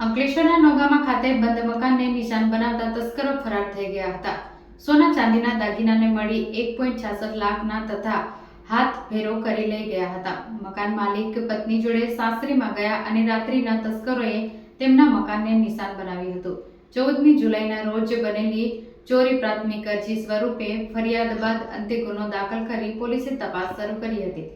અંકલેશ્વરના નોગામા ખાતે બંધ મકાનને નિશાન બનાવતા તસ્કરો ફરાર થઈ ગયા હતા. સોના ચાંદીના દાગીનાને મળી એક પોઈન્ટ છાસઠ લાખના તથા હાથ ભેરો કરી લઈ ગયા હતા. મકાન માલિક પત્ની જોડે સાસરીમાં ગયા અને રાત્રિના તસ્કરોએ તેમના મકાનને નિશાન બનાવ્યું હતું. ચૌદમી જુલાઈના રોજ બનેલી ચોરી પ્રાથમિક અરજી સ્વરૂપે ફરિયાદ બાદ અંતે ગુનો દાખલ કરી પોલીસે તપાસ શરૂ કરી હતી.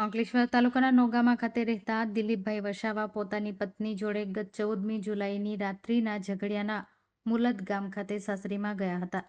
અંકલેશ્વર તાલુકાના નોગામા ખાતે રહેતા દિલીપભાઈ વસાવા પોતાની પત્ની જોડે ગત ચૌદમી જુલાઈની રાત્રિના ઝઘડિયાના મુલદ ગામ ખાતે સાસરીમાં ગયા હતા.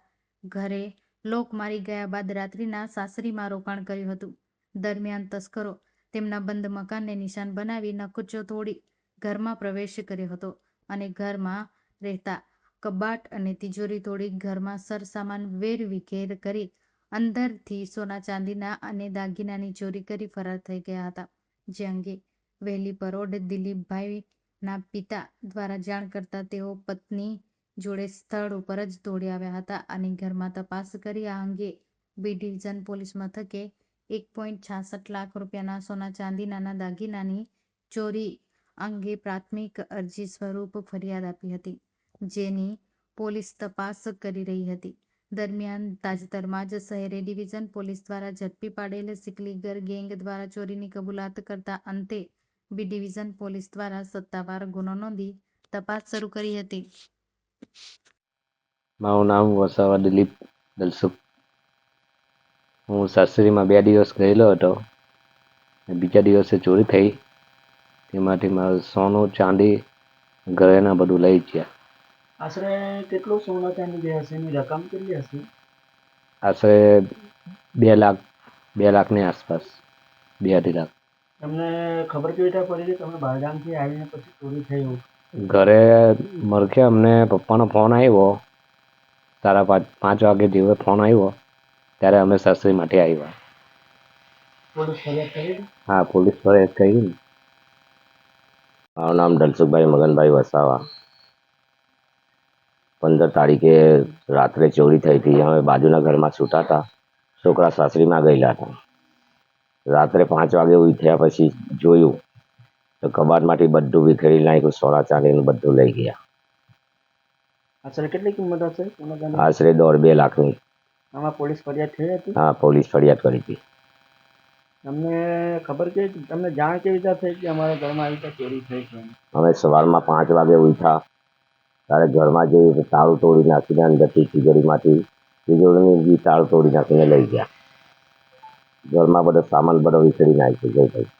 ઘરે લોક મારી ગયા બાદ રાત્રિના સાસરીમાં રોકાણ કર્યું હતું. દરમિયાન તસ્કરો તેમના બંધ મકાનને નિશાન બનાવી નકુચો તોડી ઘરમાં પ્રવેશ કર્યો હતો અને ઘરમાં રહેતા કબાટ અને તિજોરી તોડી ઘરમાં સરસામાન વેરવિખેર કરી અંદરથી સોના ચાંદીના અને દાગીનાની ચોરી કરી ફરાર થઈ ગયા હતા. જે અંગે વહેલી પરોઢ દિલીપભાઈના પિતા દ્વારા જાણ કરતા તેઓ પત્ની જોડે સ્થળ ઉપર જ દોડી આવ્યા હતા અને ઘરમાં તપાસ કરી આ અંગે બી ડિવિઝન પોલીસ મથકે એક પોઈન્ટ છાસઠ લાખ રૂપિયાના સોના ચાંદીનાના દાગીનાની ચોરી અંગે પ્રાથમિક અરજી સ્વરૂપ ફરિયાદ આપી હતી, જેની પોલીસ તપાસ કરી રહી હતી. દરમિયાન તાજેતરમાં જ શહેરી ડિવિઝન પોલીસ દ્વારા ઝડપી પાડેલ સિકલીગર ગેંગ દ્વારા ચોરીની કબૂલાત કરતા અંતે બી ડિવિઝન પોલીસ દ્વારા સત્તાવાર ગુનો નોંધી તપાસ શરૂ કરી હતી. મારું નામ વસાવા દિલીપ દલસુખ. હું સાસરીમાં બે દિવસ ગયેલો હતો બીજા દિવસે ચોરી થઈ. તેમાંથી મારું સોનું, ચાંદી ઘરેના બધું લઈ ગયા. આશરે કેટલું સોના ચાંદી જે હશે? એની રકમ કેટલી હશે? આશરે બે લાખ બે લાખની આસપાસ. બે અઢી લાખ. તમને ખબર કેવી રીતે પડી કે તમે બહારગામથી આવીને પછી ચોરી થઈ ઘરે મરખે અમને પપ્પાનો ફોન આવ્યો. સાડા પાંચ પાંચ વાગે જેવો ફોન આવ્યો. ત્યારે અમે આવ્યા. પોલીસ ફરિયાદ કરી હા પોલીસ ફરિયાદ કરી ને. મારું નામ દલસુખભાઈ મગનભાઈ વસાવા. પંદર તારીખે રાત્રે ચોરી થઈ હતી. અમે બાજુના ઘરમાં સૂતા હતા છોકરા સાસરીમાં ગયેલા હતા. રાત્રે પાંચ વાગે ઉઠ્યા પછી જોયું તો કબાટમાંથી બધું વિખેરી નાખ્યું સોના ચાંદીનું બધું લઈ ગયા. આશરે કેટલી કિંમત હશે? આશરે દોઢ બે લાખની. આમાં પોલીસ ફરિયાદ થઈ હતી? હા પોલીસ ફરિયાદ કરી હતી. તમને ખબર કે તમને જાણ કેવી રીતે થઈ કે અમારા ઘરમાં આવી રીતે ચોરી થઈ છે? અમે સવારમાં પાંચ વાગે ઉઠ્યા. ત્યારે ઘરમાં જઈએ તો તાળું તોડી નાખીને અંદરથી તિજોરીમાંથી તિજોરીની બી તાળું તોડી નાખીને લઈ ગયા. ઘરમાં બધો સામાન બધો વિખેરી નાખ્યો ગઈ ભાઈ.